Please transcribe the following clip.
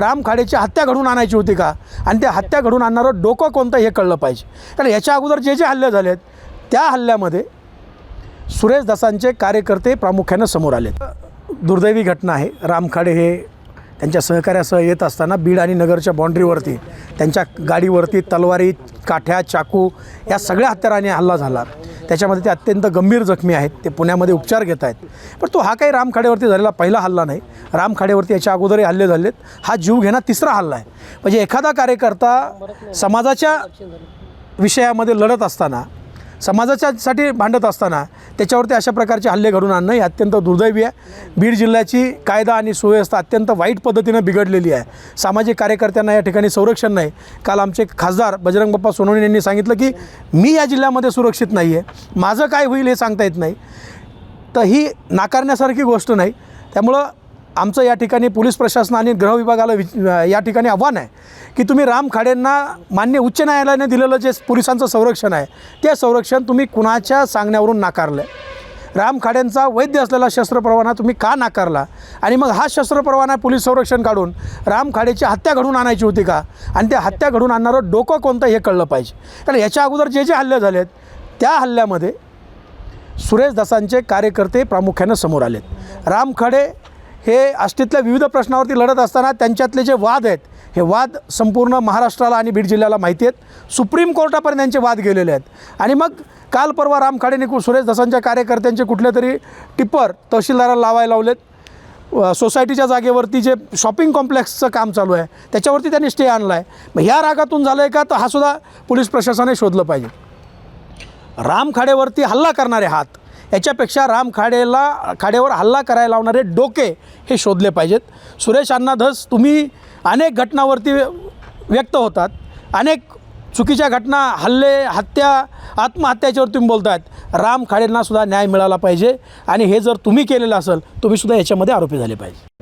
राम खाडेची हत्या घडून आणायची होती का? आणि त्या हत्या घडून आणणारं डोकं कोणतं हे कळलं पाहिजे? कारण याच्या अगोदर जे जे हल्ले झालेत त्या हल्ल्यामध्ये सुरेश दासांचे कार्यकर्ते प्रामुख्यानं समोर आले दुर्दैवी घटना आहे. रामखाडे हे त्यांच्या सहकार्यासह येत असताना बीड आणि नगरच्या बाँड्रीवरती त्यांच्या गाडीवरती तलवारी काठ्या चाकू या सगळ्या हत्याराने हल्ला झाला. त्याच्यामध्ये ते अत्यंत गंभीर जखमी आहेत. ते पुण्यामध्ये उपचार घेत आहेत. पण तो हा काही रामखाडेवरती झालेला पहिला हल्ला नाही. रामखाडेवरती याच्या अगोदरही हल्ले झालेत. हा जीव घेणा तिसरा हल्ला आहे. म्हणजे एखादा कार्यकर्ता समाजाच्या विषयामध्ये लढत असताना समाजाच्यासाठी भांडत असताना त्याच्यावरती अशा प्रकारचे हल्ले घडून आणणं हे अत्यंत दुर्दैवी आहे. बीड जिल्ह्याची कायदा आणि सुव्यवस्था अत्यंत वाईट पद्धतीनं बिघडलेली आहे. सामाजिक कार्यकर्त्यांना या ठिकाणी संरक्षण नाही. काल आमचे खासदार बजरंग बाप्पा सोनवणे यांनी सांगितलं की मी या जिल्ह्यामध्ये सुरक्षित नाही आहे माझं काय होईल हे सांगता येत नाही. तर ही नाकारण्यासारखी गोष्ट नाही. त्यामुळं आमचं या ठिकाणी पोलीस प्रशासन आणि गृह विभागाला विच या ठिकाणी आव्हान आहे की तुम्ही राम खाडेंना मान्य उच्च न्यायालयाने दिलेलं जे पोलिसांचं संरक्षण आहे ते संरक्षण तुम्ही कुणाच्या सांगण्यावरून नाकारलं? आहे राम खाड्यांचा वैद्य असलेला शस्त्रपरवाना तुम्ही का नाकारला? आणि मग हा शस्त्रपरवाना पोलीस संरक्षण काढून राम खाडेची हत्या घडून आणायची होती का? आणि त्या हत्या घडून आणणारं डोकं कोणतं हे कळलं पाहिजे? कारण याच्या अगोदर जे जे हल्ले झालेत त्या हल्ल्यामध्ये सुरेश दासांचे कार्यकर्ते प्रामुख्यानं समोर आलेत. राम खाडे हे आष्टीतल्या विविध प्रश्नावरती लढत असताना त्यांच्यातले जे वाद आहेत हे वाद संपूर्ण महाराष्ट्राला आणि बीड जिल्ह्याला माहिती आहेत. सुप्रीम कोर्टापर्यंत त्यांचे वाद गेलेले आहेत. आणि मग काल परवा राम खाडेने सुरेश दसांच्या कार्यकर्त्यांचे कुठले तरी टिप्पर तहसीलदाराला लावायला लावलेत. सोसायटीच्या जागेवरती जे शॉपिंग कॉम्प्लेक्सचं काम चालू आहे त्याच्यावरती त्यांनी स्टे आणला आहे मग ह्या रागातून झालं आहे का? तर हा सुद्धा पोलीस प्रशासनाने शोधलं पाहिजे. राम खाडेवरती हल्ला करणारे हात. याच्यापेक्षा राम खाडेला खाडेवर हल्ला करायला लावणारे डोके हे शोधले पाहिजेत. सुरेश अण्णा धस तुम्ही अनेक घटनावरती व्यक्त होतात. अनेक चुकीच्या घटना हल्ले हत्या आत्महत्याच्यावर तुम्ही आहेत राम खाडेंनासुद्धा न्याय मिळाला पाहिजे आणि हे जर तुम्ही केलेलं असेल तुम्ही सुद्धा याच्यामध्ये आरोपी झाले पाहिजे.